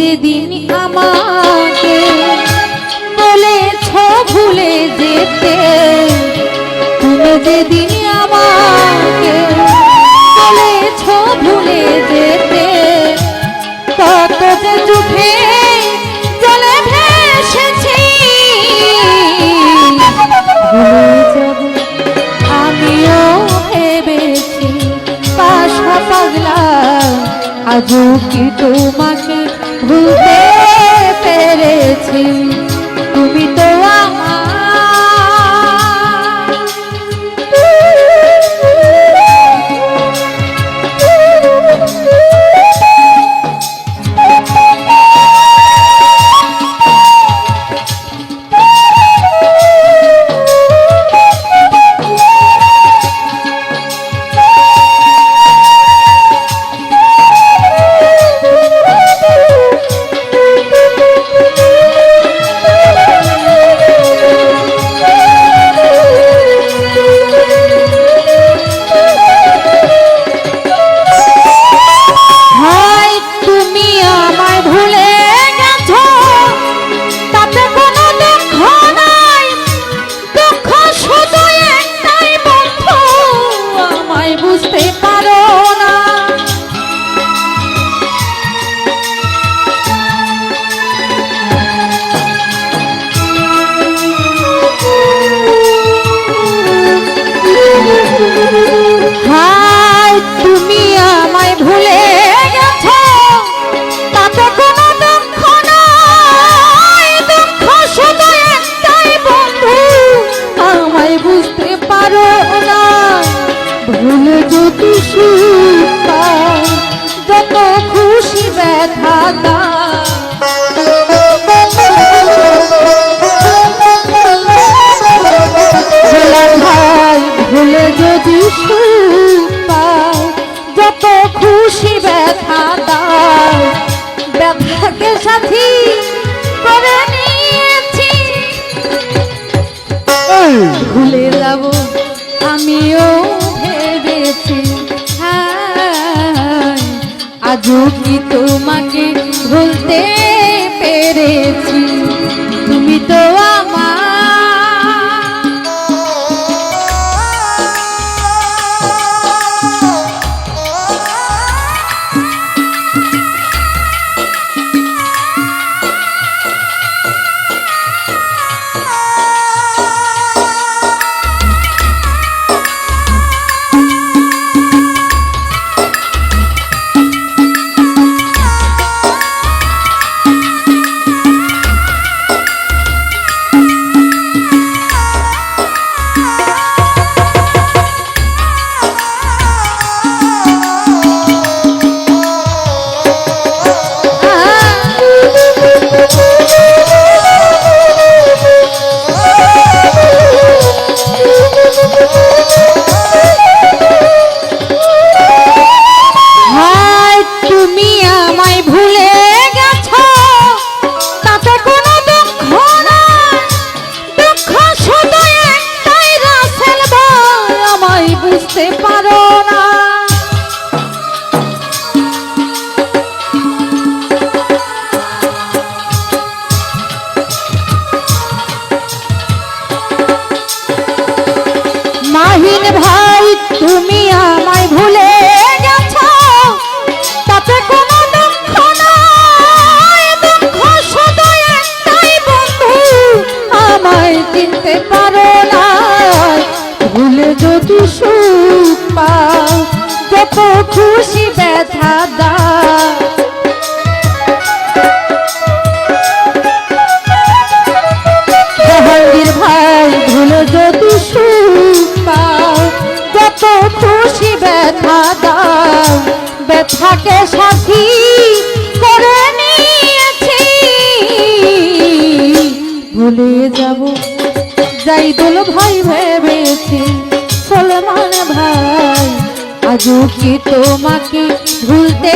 যেদিন আমাকে বলেছ ভুলে যেতে, তুমি যেদিন আমাকে বলেছ ভুলে যেতে, কত যে চোখে জলে ভেসেছি। আমিও ভেবেছি, পাশা পাগলা, আজও কি তোমাকে ভুলতে পেরেছি। ভুলে যাব আমিও ভেবেছি আজও কি তোমাকে ভুলতে পেরেছি তুমি তো তাই দুল ভাই ভেবেছি সলমান ভাই আজও কি তোমাকে ভুলতে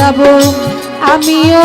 যাব। আমিও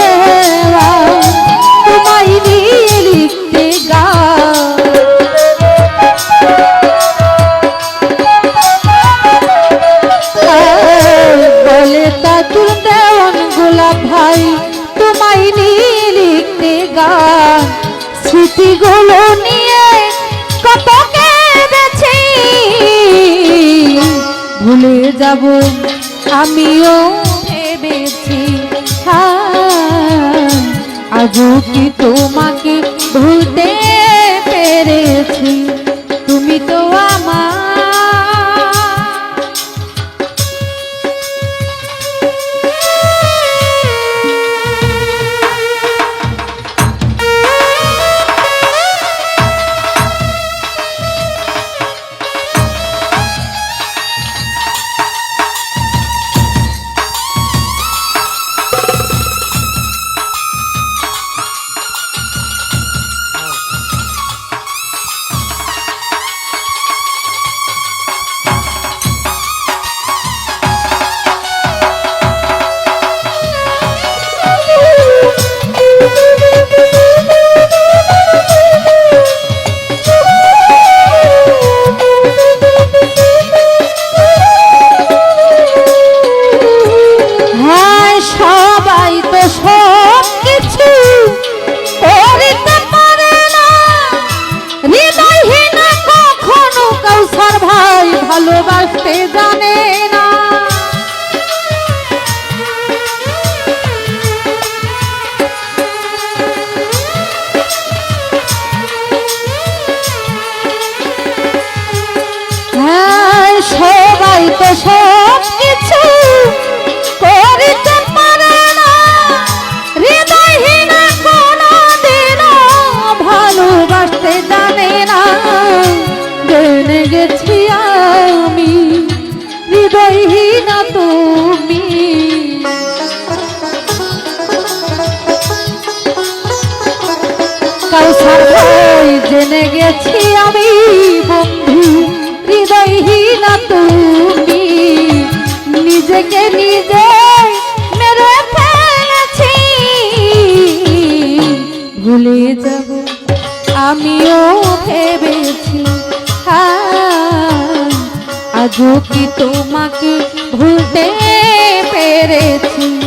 যাব আমিও ভেবেছি হ্যাঁ, আজও কি তোমাকে ভুলতে পেরেছি? গেছি আমি। হৃদয়হীন তুমি। জেনে গেছি আমি, বন্ধু, হৃদয়হীন তুমি। নিজেকে নিজে মেরে ফেলেছি। ভুলে যাব আমিও আজও কি তোমাকে ভুলতে পেরেছি?